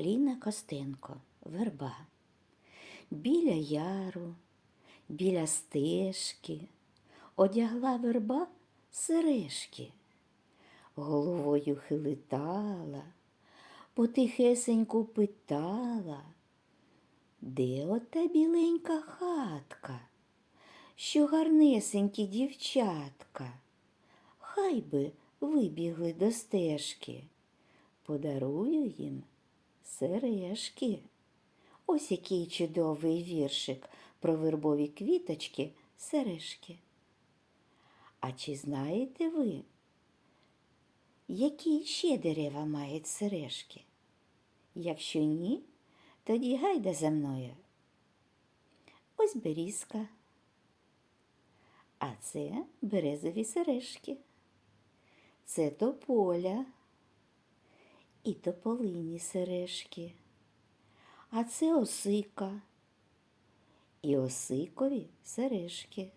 Ліна Костенко, верба. Біля яру, біля стежки одягла верба сережки, головою хилитала, потихесеньку питала, де ота біленька хатка, що гарнесенькі дівчатка, хай би вибігли до стежки, подарую їм сережки. Ось який чудовий віршик про вербові квіточки сережки. А чи знаєте ви, які ще дерева мають сережки? Якщо ні, тоді гайда за мною. Ось берізка. А це березові сережки. Це тополя і тополині сережки. А це осика і осикові сережки.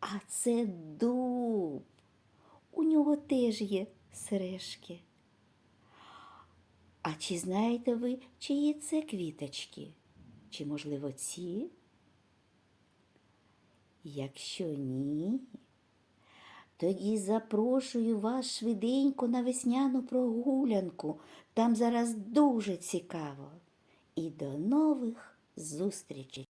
А це дуб. У нього теж є сережки. А чи знаєте ви, чиї це квіточки? Чи, можливо, ці? Якщо ні, тоді запрошую вас швиденько на весняну прогулянку. Там зараз дуже цікаво. І до нових зустрічей!